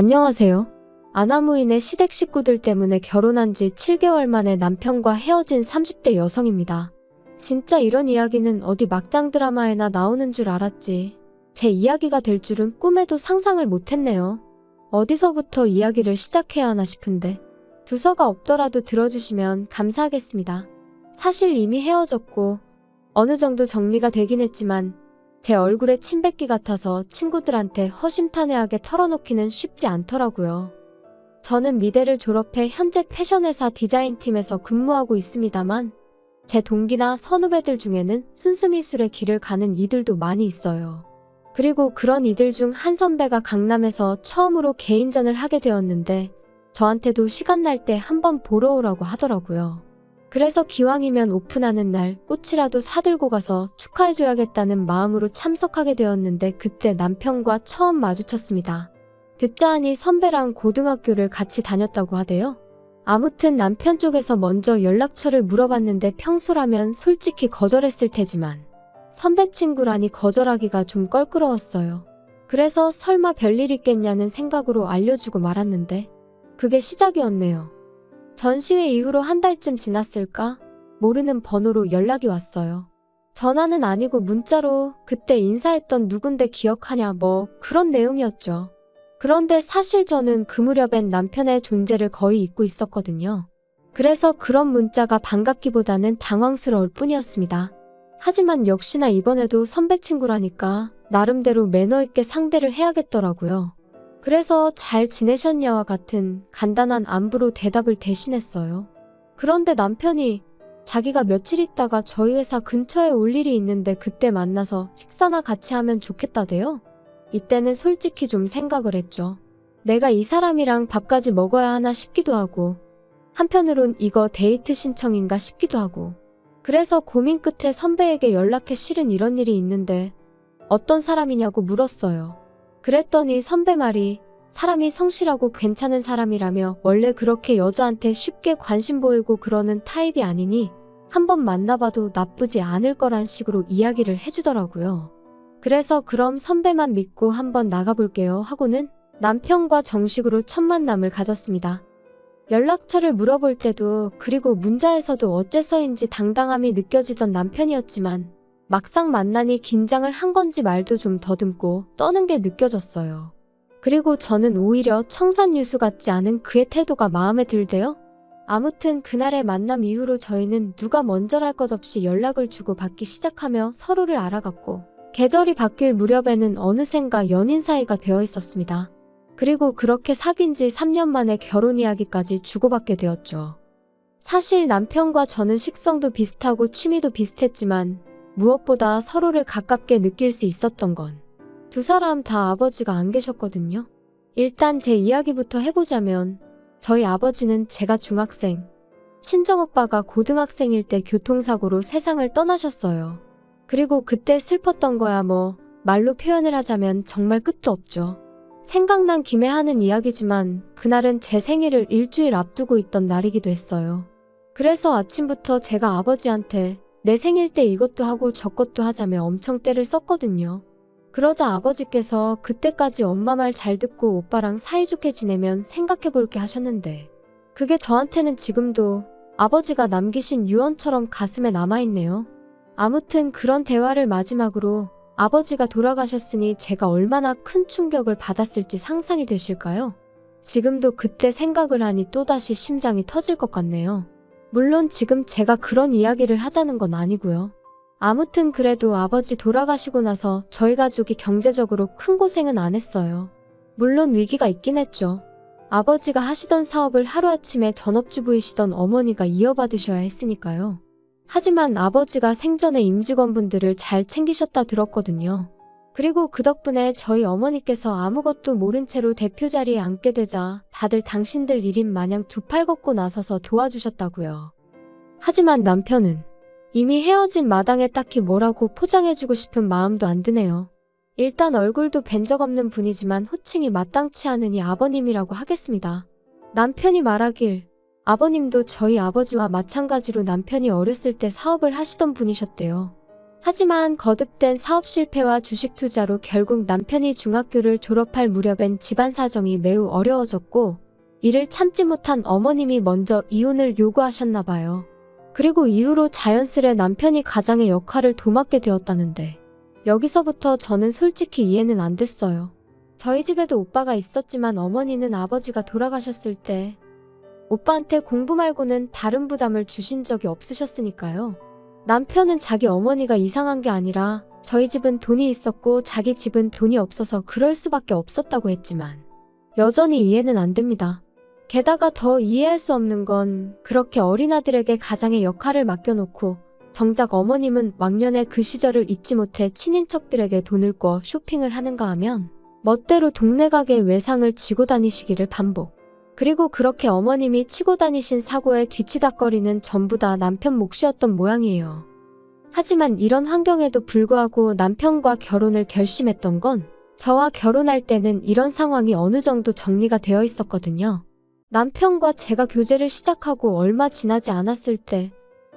안녕하세요. 아나무인의 시댁 식구들 때문에 결혼한 지 7개월 만에 남편과 헤어진 30대 여성입니다. 진짜 이런 이야기는 어디 막장 드라마에나 나오는 줄 알았지. 제 이야기가 될 줄은 꿈에도 상상을 못했네요. 어디서부터 이야기를 시작해야 하나 싶은데 두서가 없더라도 들어주시면 감사하겠습니다. 사실 이미 헤어졌고 어느 정도 정리가 되긴 했지만 제 얼굴에 침 뱉기 같아서 친구들한테 허심탄회하게 털어놓기는 쉽지 않더라고요. 저는 미대를 졸업해 현재 패션회사 디자인팀에서 근무하고 있습니다만 제 동기나 선후배들 중에는 순수미술의 길을 가는 이들도 많이 있어요. 그리고 그런 이들 중 한 선배가 강남에서 처음으로 개인전을 하게 되었는데 저한테도 시간 날 때 한번 보러 오라고 하더라고요. 그래서 기왕이면 오픈하는 날 꽃이라도 사들고 가서 축하해줘야겠다는 마음으로 참석하게 되었는데 그때 남편과 처음 마주쳤습니다. 듣자 하니 선배랑 고등학교를 같이 다녔다고 하대요. 아무튼 남편 쪽에서 먼저 연락처를 물어봤는데 평소라면 솔직히 거절했을 테지만 선배 친구라니 거절하기가 좀 껄끄러웠어요. 그래서 설마 별일 있겠냐는 생각으로 알려주고 말았는데 그게 시작이었네요. 전시회 이후로 한 달쯤 지났을까? 모르는 번호로 연락이 왔어요. 전화는 아니고 문자로 그때 인사했던 누군데 기억하냐 뭐 그런 내용이었죠. 그런데 사실 저는 그 무렵엔 남편의 존재를 거의 잊고 있었거든요. 그래서 그런 문자가 반갑기보다는 당황스러울 뿐이었습니다. 하지만 역시나 이번에도 선배 친구라니까 나름대로 매너 있게 상대를 해야겠더라고요. 그래서 잘 지내셨냐와 같은 간단한 안부로 대답을 대신했어요. 그런데 남편이 자기가 며칠 있다가 저희 회사 근처에 올 일이 있는데 그때 만나서 식사나 같이 하면 좋겠다대요. 이때는 솔직히 좀 생각을 했죠. 내가 이 사람이랑 밥까지 먹어야 하나 싶기도 하고, 한편으론 이거 데이트 신청인가 싶기도 하고, 그래서 고민 끝에 선배에게 연락해 실은 이런 일이 있는데, 어떤 사람이냐고 물었어요. 그랬더니 선배 말이 사람이 성실하고 괜찮은 사람이라며 원래 그렇게 여자한테 쉽게 관심 보이고 그러는 타입이 아니니 한번 만나봐도 나쁘지 않을 거란 식으로 이야기를 해주더라고요. 그래서 그럼 선배만 믿고 한번 나가볼게요 하고는 남편과 정식으로 첫 만남을 가졌습니다. 연락처를 물어볼 때도 그리고 문자에서도 어째서인지 당당함이 느껴지던 남편이었지만 막상 만나니 긴장을 한 건지 말도 좀 더듬고 떠는 게 느껴졌어요. 그리고 저는 오히려 청산 유수 같지 않은 그의 태도가 마음에 들대요. 아무튼 그날의 만남 이후로 저희는 누가 먼저랄 것 없이 연락을 주고 받기 시작하며 서로를 알아갔고 계절이 바뀔 무렵에는 어느샌가 연인 사이가 되어 있었습니다. 그리고 그렇게 사귄 지 3년 만에 결혼 이야기까지 주고받게 되었죠. 사실 남편과 저는 식성도 비슷하고 취미도 비슷했지만 무엇보다 서로를 가깝게 느낄 수 있었던 건 두 사람 다 아버지가 안 계셨거든요. 일단 제 이야기부터 해보자면 저희 아버지는 제가 중학생, 친정오빠가 고등학생일 때 교통사고로 세상을 떠나셨어요. 그리고 그때 슬펐던 거야 뭐 말로 표현을 하자면 정말 끝도 없죠. 생각난 김에 하는 이야기지만 그날은 제 생일을 일주일 앞두고 있던 날이기도 했어요. 그래서 아침부터 제가 아버지한테 내 생일 때 이것도 하고 저것도 하자며 엄청 때를 썼거든요. 그러자 아버지께서 그때까지 엄마 말 잘 듣고 오빠랑 사이좋게 지내면 생각해 볼게 하셨는데 그게 저한테는 지금도 아버지가 남기신 유언처럼 가슴에 남아있네요. 아무튼 그런 대화를 마지막으로 아버지가 돌아가셨으니 제가 얼마나 큰 충격을 받았을지 상상이 되실까요? 지금도 그때 생각을 하니 또다시 심장이 터질 것 같네요. 물론 지금 제가 그런 이야기를 하자는 건 아니고요. 아무튼 그래도 아버지 돌아가시고 나서 저희 가족이 경제적으로 큰 고생은 안 했어요. 물론 위기가 있긴 했죠. 아버지가 하시던 사업을 하루아침에 전업주부이시던 어머니가 이어받으셔야 했으니까요. 하지만 아버지가 생전에 임직원분들을 잘 챙기셨다 들었거든요. 그리고 그 덕분에 저희 어머니께서 아무것도 모른 채로 대표 자리에 앉게 되자 다들 당신들 일인 마냥 두 팔 걷고 나서서 도와주셨다고요. 하지만 남편은 이미 헤어진 마당에 딱히 뭐라고 포장해주고 싶은 마음도 안 드네요. 일단 얼굴도 뵌 적 없는 분이지만 호칭이 마땅치 않으니 아버님이라고 하겠습니다. 남편이 말하길 아버님도 저희 아버지와 마찬가지로 남편이 어렸을 때 사업을 하시던 분이셨대요. 하지만 거듭된 사업 실패와 주식 투자로 결국 남편이 중학교를 졸업할 무렵엔 집안 사정이 매우 어려워졌고 이를 참지 못한 어머님이 먼저 이혼을 요구하셨나 봐요. 그리고 이후로 자연스레 남편이 가장의 역할을 도맡게 되었다는데 여기서부터 저는 솔직히 이해는 안 됐어요. 저희 집에도 오빠가 있었지만 어머니는 아버지가 돌아가셨을 때 오빠한테 공부 말고는 다른 부담을 주신 적이 없으셨으니까요. 남편은 자기 어머니가 이상한 게 아니라 저희 집은 돈이 있었고 자기 집은 돈이 없어서 그럴 수밖에 없었다고 했지만 여전히 이해는 안 됩니다. 게다가 더 이해할 수 없는 건 그렇게 어린아들에게 가장의 역할을 맡겨놓고 정작 어머님은 왕년의 그 시절을 잊지 못해 친인척들에게 돈을 꿔 쇼핑을 하는가 하면 멋대로 동네 가게 외상을 지고 다니시기를 반복. 그리고 그렇게 어머님이 치고 다니신 사고에 뒤치다거리는 전부 다 남편 몫이었던 모양이에요. 하지만 이런 환경에도 불구하고 남편과 결혼을 결심했던 건 저와 결혼할 때는 이런 상황이 어느 정도 정리가 되어 있었거든요. 남편과 제가 교제를 시작하고 얼마 지나지 않았을 때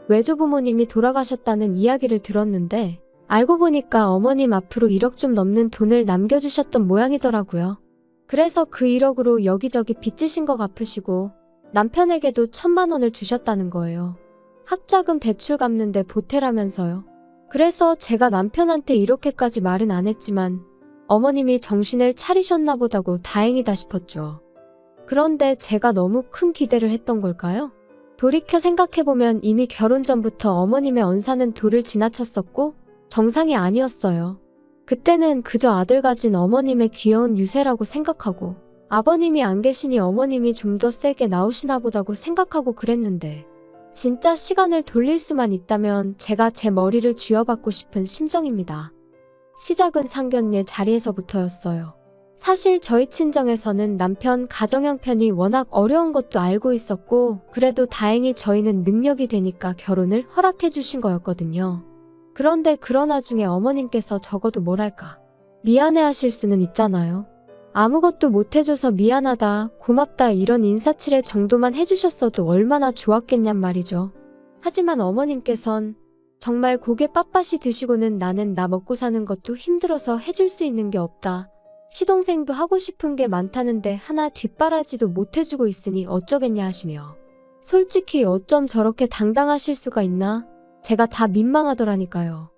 외조부모님이 돌아가셨다는 이야기를 들었는데 알고 보니까 어머님 앞으로 1억 좀 넘는 돈을 남겨주셨던 모양이더라고요. 그래서 그 1억으로 여기저기 빚지신 거 갚으시고 남편에게도 천만 원을 주셨다는 거예요. 학자금 대출 갚는데 보태라면서요. 그래서 제가 남편한테 이렇게까지 말은 안 했지만 어머님이 정신을 차리셨나 보다고 다행이다 싶었죠. 그런데 제가 너무 큰 기대를 했던 걸까요? 돌이켜 생각해보면 이미 결혼 전부터 어머님의 언사는 도를 지나쳤었고 정상이 아니었어요. 그때는 그저 아들 가진 어머님의 귀여운 유세라고 생각하고 아버님이 안 계시니 어머님이 좀 더 세게 나오시나 보다고 생각하고 그랬는데 진짜 시간을 돌릴 수만 있다면 제가 제 머리를 쥐어받고 싶은 심정입니다. 시작은 상견례 자리에서부터였어요. 사실 저희 친정에서는 남편 가정 형편이 워낙 어려운 것도 알고 있었고 그래도 다행히 저희는 능력이 되니까 결혼을 허락해 주신 거였거든요. 그런데 그런 와중에 어머님께서 적어도 뭐랄까 미안해 하실 수는 있잖아요. 아무것도 못 해줘서 미안하다, 고맙다 이런 인사치레 정도만 해주셨어도 얼마나 좋았겠냔 말이죠. 하지만 어머님께선 정말 고개 빳빳이 드시고는 나는 나 먹고 사는 것도 힘들어서 해줄 수 있는 게 없다. 시동생도 하고 싶은 게 많다는데 하나 뒷바라지도 못 해주고 있으니 어쩌겠냐 하시며 솔직히 어쩜 저렇게 당당하실 수가 있나? 제가 다 민망하더라니까요.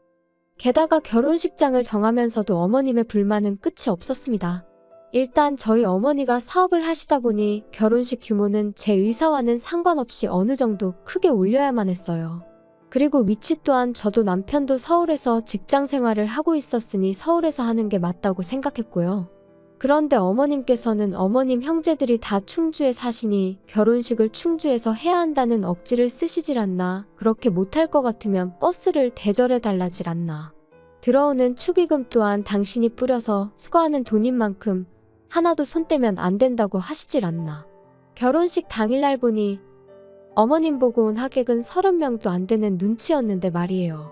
게다가 결혼식장을 정하면서도 어머님의 불만은 끝이 없었습니다. 일단 저희 어머니가 사업을 하시다 보니 결혼식 규모는 제 의사와는 상관없이 어느 정도 크게 올려야만 했어요. 그리고 위치 또한 저도 남편도 서울에서 직장 생활을 하고 있었으니 서울에서 하는 게 맞다고 생각했고요. 그런데 어머님께서는 어머님 형제들이 다 충주에 사시니 결혼식을 충주에서 해야 한다는 억지를 쓰시질 않나, 그렇게 못할 것 같으면 버스를 대절해 달라질 않나. 들어오는 축의금 또한 당신이 뿌려서 수거하는 돈인 만큼 하나도 손 떼면 안 된다고 하시질 않나. 결혼식 당일날 보니 어머님 보고 온 하객은 30명도 안 되는 눈치였는데 말이에요.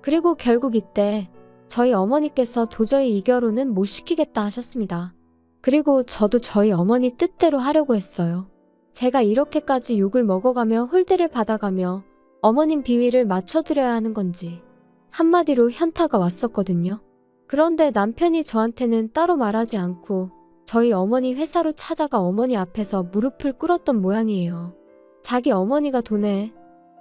그리고 결국 이때 저희 어머니께서 도저히 이 결혼은 못 시키겠다 하셨습니다. 그리고 저도 저희 어머니 뜻대로 하려고 했어요. 제가 이렇게까지 욕을 먹어가며 홀대를 받아가며 어머님 비위를 맞춰드려야 하는 건지 한마디로 현타가 왔었거든요. 그런데 남편이 저한테는 따로 말하지 않고 저희 어머니 회사로 찾아가 어머니 앞에서 무릎을 꿇었던 모양이에요. 자기 어머니가 돈에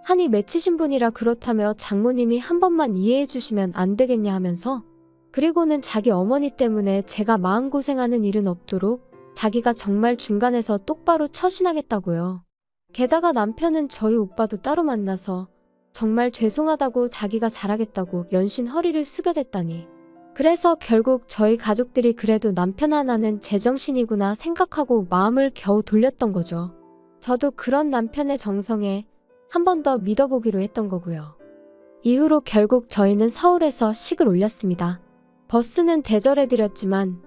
한이 맺히신 분이라 그렇다며 장모님이 한 번만 이해해 주시면 안 되겠냐 하면서 그리고는 자기 어머니 때문에 제가 마음고생하는 일은 없도록 자기가 정말 중간에서 똑바로 처신하겠다고요. 게다가 남편은 저희 오빠도 따로 만나서 정말 죄송하다고 자기가 잘하겠다고 연신 허리를 숙여댔다니. 그래서 결국 저희 가족들이 그래도 남편 하나는 제정신이구나 생각하고 마음을 겨우 돌렸던 거죠. 저도 그런 남편의 정성에 한 번 더 믿어보기로 했던 거고요. 이후로 결국 저희는 서울에서 식을 올렸습니다. 버스는 대절해드렸지만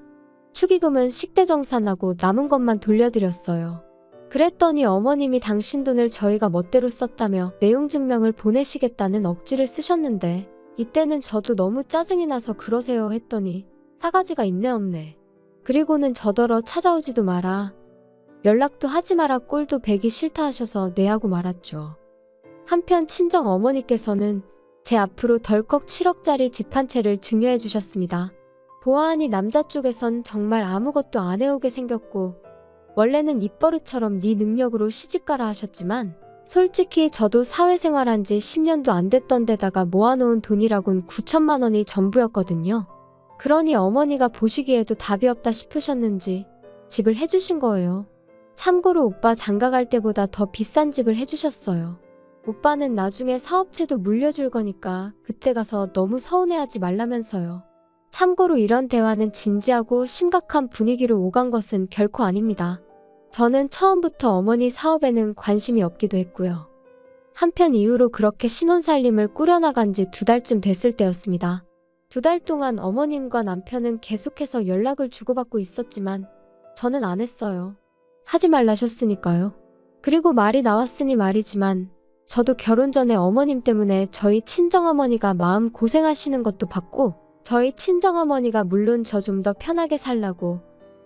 축의금은 식대정산하고 남은 것만 돌려드렸어요. 그랬더니 어머님이 당신 돈을 저희가 멋대로 썼다며 내용 증명을 보내시겠다는 억지를 쓰셨는데 이때는 저도 너무 짜증이 나서 그러세요 했더니 사가지가 있네 없네. 그리고는 저더러 찾아오지도 마라. 연락도 하지 마라 꼴도 배기 싫다 하셔서 내하고 말았죠. 한편 친정 어머니께서는 제 앞으로 덜컥 7억짜리 집 한 채를 증여해 주셨습니다. 보아하니 남자 쪽에선 정말 아무것도 안 해오게 생겼고 원래는 입버릇처럼 네 능력으로 시집가라 하셨지만 솔직히 저도 사회생활한 지 10년도 안 됐던 데다가 모아놓은 돈이라곤 9천만 원이 전부였거든요. 그러니 어머니가 보시기에도 답이 없다 싶으셨는지 집을 해주신 거예요. 참고로 오빠 장가갈 때보다 더 비싼 집을 해주셨어요. 오빠는 나중에 사업체도 물려줄 거니까 그때 가서 너무 서운해하지 말라면서요. 참고로 이런 대화는 진지하고 심각한 분위기로 오간 것은 결코 아닙니다. 저는 처음부터 어머니 사업에는 관심이 없기도 했고요. 한편 이후로 그렇게 신혼살림을 꾸려나간 지 두 달쯤 됐을 때였습니다. 두 달 동안 어머님과 남편은 계속해서 연락을 주고받고 있었지만 저는 안 했어요. 하지 말라셨으니까요. 그리고 말이 나왔으니 말이지만 저도 결혼 전에 어머님 때문에 저희 친정어머니가 마음 고생하시는 것도 봤고 저희 친정어머니가 물론 저 좀 더 편하게 살라고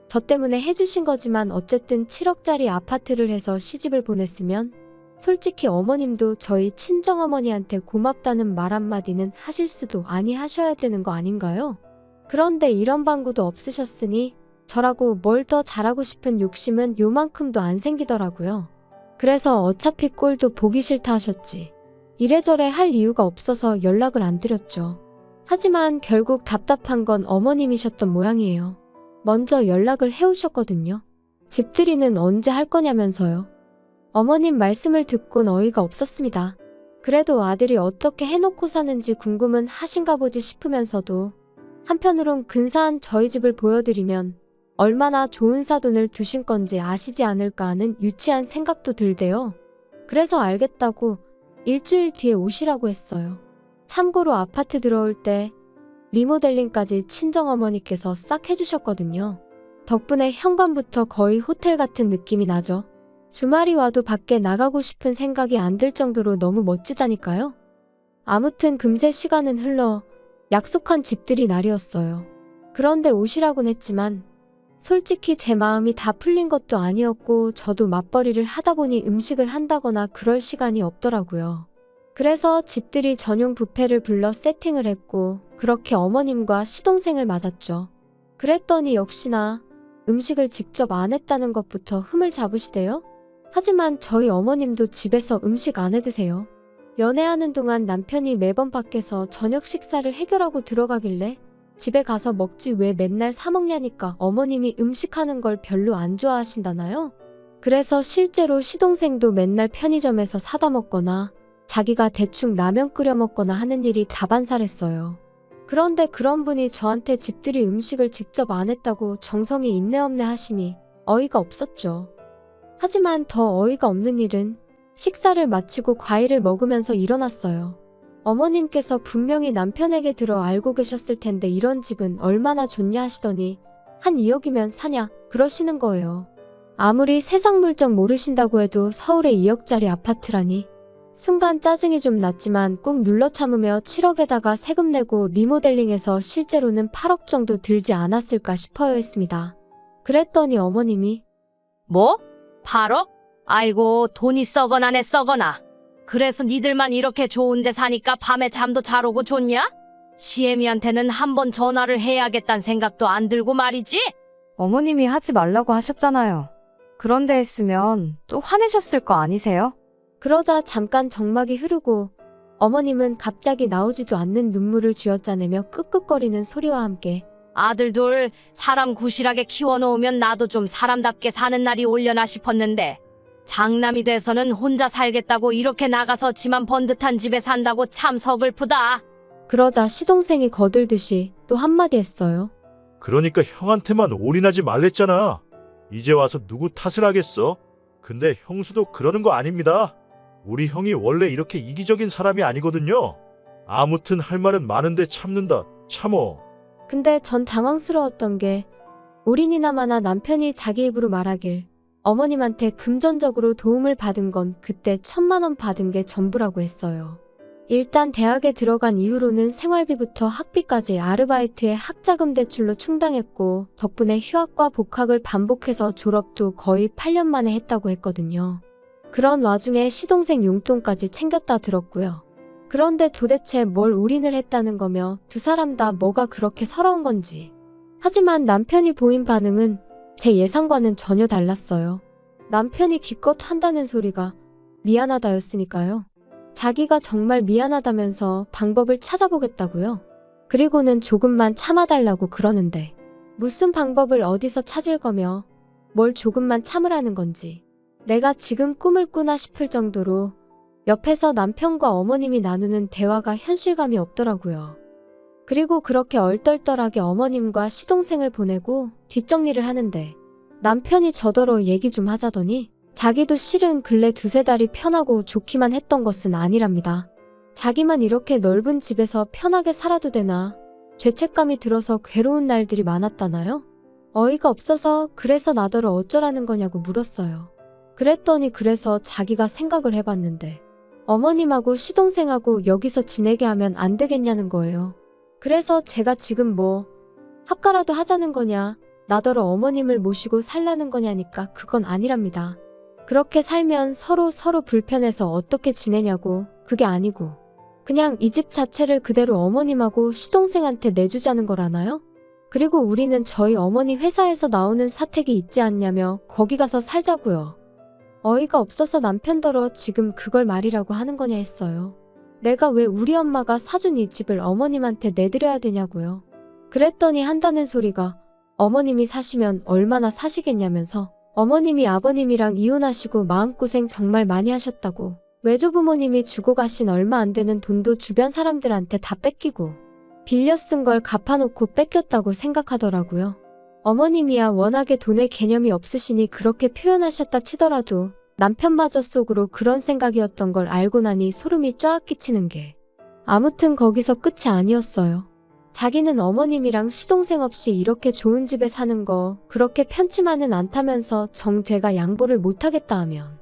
저 때문에 해주신 거지만 어쨌든 7억짜리 아파트를 해서 시집을 보냈으면 솔직히 어머님도 저희 친정어머니한테 고맙다는 말 한마디는 하실 수도 아니 하셔야 되는 거 아닌가요? 그런데 이런 방구도 없으셨으니 저라고 뭘 더 잘하고 싶은 욕심은 요만큼도 안 생기더라고요. 그래서 어차피 꼴도 보기 싫다 하셨지. 이래저래 할 이유가 없어서 연락을 안 드렸죠. 하지만 결국 답답한 건 어머님이셨던 모양이에요. 먼저 연락을 해오셨거든요. 집들이는 언제 할 거냐면서요. 어머님 말씀을 듣곤 어이가 없었습니다. 그래도 아들이 어떻게 해놓고 사는지 궁금은 하신가 보지 싶으면서도 한편으론 근사한 저희 집을 보여드리면 얼마나 좋은 사돈을 두신 건지 아시지 않을까 하는 유치한 생각도 들대요. 그래서 알겠다고 일주일 뒤에 오시라고 했어요. 참고로 아파트 들어올 때 리모델링까지 친정어머니께서 싹 해주셨거든요. 덕분에 현관부터 거의 호텔 같은 느낌이 나죠. 주말이 와도 밖에 나가고 싶은 생각이 안 들 정도로 너무 멋지다니까요. 아무튼 금세 시간은 흘러 약속한 집들이 날이었어요. 그런데 오시라곤 했지만 솔직히 제 마음이 다 풀린 것도 아니었고 저도 맞벌이를 하다 보니 음식을 한다거나 그럴 시간이 없더라고요. 그래서 집들이 전용 뷔페를 불러 세팅을 했고 그렇게 어머님과 시동생을 맞았죠. 그랬더니 역시나 음식을 직접 안 했다는 것부터 흠을 잡으시대요. 하지만 저희 어머님도 집에서 음식 안 해 드세요. 연애하는 동안 남편이 매번 밖에서 저녁 식사를 해결하고 들어가길래 집에 가서 먹지 왜 맨날 사 먹냐니까 어머님이 음식하는 걸 별로 안 좋아하신다나요? 그래서 실제로 시동생도 맨날 편의점에서 사다 먹거나 자기가 대충 라면 끓여 먹거나 하는 일이 다반사랬어요. 그런데 그런 분이 저한테 집들이 음식을 직접 안 했다고 정성이 있네 없네 하시니 어이가 없었죠. 하지만 더 어이가 없는 일은 식사를 마치고 과일을 먹으면서 일어났어요. 어머님께서 분명히 남편에게 들어 알고 계셨을 텐데 이런 집은 얼마나 좋냐 하시더니 한 2억이면 사냐 그러시는 거예요. 아무리 세상 물정 모르신다고 해도 서울에 2억짜리 아파트라니 순간 짜증이 좀 났지만 꾹 눌러 참으며 7억에다가 세금 내고 리모델링해서 실제로는 8억 정도 들지 않았을까 싶어요 했습니다. 그랬더니 어머님이 뭐? 8억? 아이고 돈이 썩어나네 썩어나. 그래서 니들만 이렇게 좋은데 사니까 밤에 잠도 잘 오고 좋냐? 시애미한테는 한번 전화를 해야겠다는 생각도 안 들고 말이지? 어머님이 하지 말라고 하셨잖아요. 그런데 했으면 또 화내셨을 거 아니세요? 그러자 잠깐 정막이 흐르고 어머님은 갑자기 나오지도 않는 눈물을 쥐어짜내며 끄끄거리는 소리와 함께 아들 둘 사람 구실하게 키워놓으면 나도 좀 사람답게 사는 날이 올려나 싶었는데 장남이 돼서는 혼자 살겠다고 이렇게 나가서 지만 번 듯한 집에 산다고 참 서글프다. 그러자 시동생이 거들듯이 또 한마디 했어요. 그러니까 형한테만 올인하지 말랬잖아. 이제 와서 누구 탓을 하겠어? 근데 형수도 그러는 거 아닙니다. 우리 형이 원래 이렇게 이기적인 사람이 아니거든요. 아무튼 할 말은 많은데 참는다. 참어. 근데 전 당황스러웠던 게 올인이나마나 남편이 자기 입으로 말하길 어머님한테 금전적으로 도움을 받은 건 그때 천만 원 받은 게 전부라고 했어요. 일단 대학에 들어간 이후로는 생활비부터 학비까지 아르바이트에 학자금 대출로 충당했고 덕분에 휴학과 복학을 반복해서 졸업도 거의 8년 만에 했다고 했거든요. 그런 와중에 시동생 용돈까지 챙겼다 들었고요. 그런데 도대체 뭘 올인을 했다는 거며 두 사람 다 뭐가 그렇게 서러운 건지. 하지만 남편이 보인 반응은 제 예상과는 전혀 달랐어요. 남편이 기껏 한다는 소리가 미안하다였으니까요. 자기가 정말 미안하다면서 방법을 찾아보겠다고요. 그리고는 조금만 참아달라고 그러는데 무슨 방법을 어디서 찾을 거며 뭘 조금만 참으라는 건지 내가 지금 꿈을 꾸나 싶을 정도로 옆에서 남편과 어머님이 나누는 대화가 현실감이 없더라고요. 그리고 그렇게 얼떨떨하게 어머님과 시동생을 보내고 뒷정리를 하는데 남편이 저더러 얘기 좀 하자더니 자기도 실은 근래 두세 달이 편하고 좋기만 했던 것은 아니랍니다. 자기만 이렇게 넓은 집에서 편하게 살아도 되나 죄책감이 들어서 괴로운 날들이 많았다나요? 어이가 없어서 그래서 나더러 어쩌라는 거냐고 물었어요. 그랬더니 그래서 자기가 생각을 해봤는데 어머님하고 시동생하고 여기서 지내게 하면 안 되겠냐는 거예요. 그래서 제가 지금 뭐 합가라도 하자는 거냐 나더러 어머님을 모시고 살라는 거냐니까 그건 아니랍니다. 그렇게 살면 서로 서로 불편해서 어떻게 지내냐고 그게 아니고 그냥 이 집 자체를 그대로 어머님하고 시동생한테 내주자는 거라나요? 그리고 우리는 저희 어머니 회사에서 나오는 사택이 있지 않냐며 거기 가서 살자고요. 어이가 없어서 남편더러 지금 그걸 말이라고 하는 거냐 했어요. 내가 왜 우리 엄마가 사준 이 집을 어머님한테 내드려야 되냐고요. 그랬더니 한다는 소리가 어머님이 사시면 얼마나 사시겠냐면서 어머님이 아버님이랑 이혼하시고 마음고생 정말 많이 하셨다고 외조부모님이 주고 가신 얼마 안 되는 돈도 주변 사람들한테 다 뺏기고 빌려 쓴 걸 갚아놓고 뺏겼다고 생각하더라고요. 어머님이야 워낙에 돈의 개념이 없으시니 그렇게 표현하셨다 치더라도 남편마저 속으로 그런 생각이었던 걸 알고 나니 소름이 쫙 끼치는 게 아무튼 거기서 끝이 아니었어요. 자기는 어머님이랑 시동생 없이 이렇게 좋은 집에 사는 거 그렇게 편치만은 않다면서 정제가 양보를 못하겠다 하면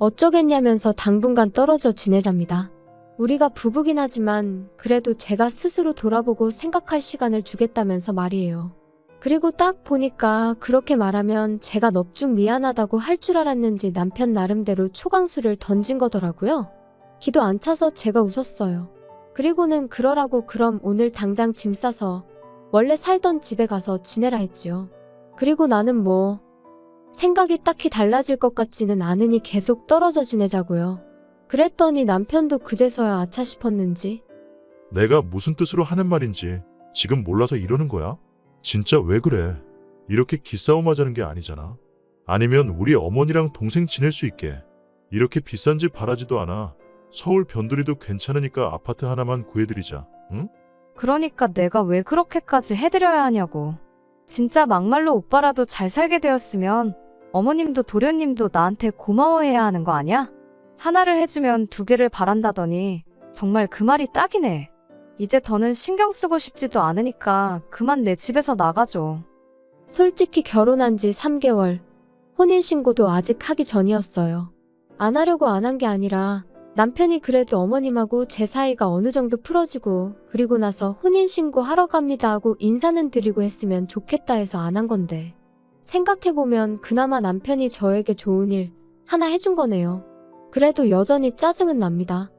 어쩌겠냐면서 당분간 떨어져 지내잡니다. 우리가 부부긴 하지만 그래도 제가 스스로 돌아보고 생각할 시간을 주겠다면서 말이에요. 그리고 딱 보니까 그렇게 말하면 제가 넙죽 미안하다고 할 줄 알았는지 남편 나름대로 초강수를 던진 거더라고요. 기도 안 차서 제가 웃었어요. 그리고는 그러라고 그럼 오늘 당장 짐 싸서 원래 살던 집에 가서 지내라 했지요. 그리고 나는 뭐 생각이 딱히 달라질 것 같지는 않으니 계속 떨어져 지내자고요. 그랬더니 남편도 그제서야 아차 싶었는지 내가 무슨 뜻으로 하는 말인지 지금 몰라서 이러는 거야? 진짜 왜 그래? 이렇게 기싸움 하자는 게 아니잖아. 아니면 우리 어머니랑 동생 지낼 수 있게. 이렇게 비싼 집 바라지도 않아. 서울 변두리도 괜찮으니까 아파트 하나만 구해드리자. 응? 그러니까 내가 왜 그렇게까지 해드려야 하냐고. 진짜 막말로 오빠라도 잘 살게 되었으면 어머님도 도련님도 나한테 고마워해야 하는 거 아니야? 하나를 해주면 두 개를 바란다더니 정말 그 말이 딱이네. 이제 더는 신경 쓰고 싶지도 않으니까 그만 내 집에서 나가줘. 솔직히 결혼한 지 3개월, 혼인신고도 아직 하기 전이었어요. 안 하려고 안 한 게 아니라 남편이 그래도 어머님하고 제 사이가 어느 정도 풀어지고 그리고 나서 혼인신고 하러 갑니다 하고 인사는 드리고 했으면 좋겠다 해서 안 한 건데 생각해보면 그나마 남편이 저에게 좋은 일 하나 해준 거네요. 그래도 여전히 짜증은 납니다.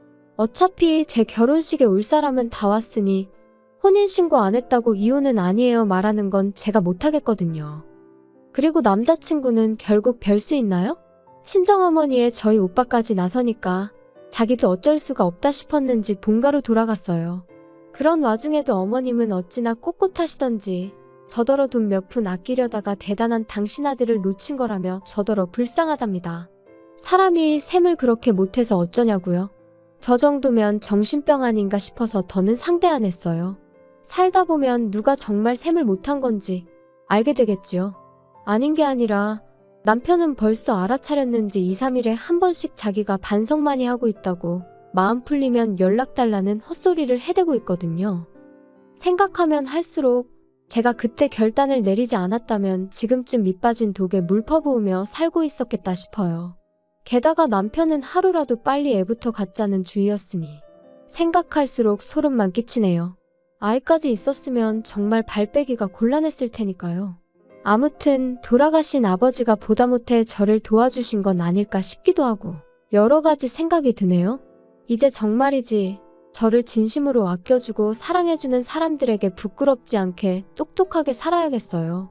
어차피 제 결혼식에 올 사람은 다 왔으니 혼인신고 안 했다고 이혼은 아니에요 말하는 건 제가 못하겠거든요. 그리고 남자친구는 결국 별 수 있나요? 친정어머니의 저희 오빠까지 나서니까 자기도 어쩔 수가 없다 싶었는지 본가로 돌아갔어요. 그런 와중에도 어머님은 어찌나 꼿꼿하시던지 저더러 돈 몇 푼 아끼려다가 대단한 당신 아들을 놓친 거라며 저더러 불쌍하답니다. 사람이 셈을 그렇게 못해서 어쩌냐고요. 저 정도면 정신병 아닌가 싶어서 더는 상대 안 했어요. 살다 보면 누가 정말 셈을 못한 건지 알게 되겠지요. 아닌 게 아니라 남편은 벌써 알아차렸는지 2, 3일에 한 번씩 자기가 반성 많이 하고 있다고 마음 풀리면 연락 달라는 헛소리를 해대고 있거든요. 생각하면 할수록 제가 그때 결단을 내리지 않았다면 지금쯤 밑빠진 독에 물 퍼부으며 살고 있었겠다 싶어요. 게다가 남편은 하루라도 빨리 애부터 갖자는 주의였으니 생각할수록 소름만 끼치네요. 아이까지 있었으면 정말 발 빼기가 곤란했을 테니까요. 아무튼 돌아가신 아버지가 보다 못해 저를 도와주신 건 아닐까 싶기도 하고 여러 가지 생각이 드네요. 이제 정말이지 저를 진심으로 아껴주고 사랑해주는 사람들에게 부끄럽지 않게 똑똑하게 살아야겠어요.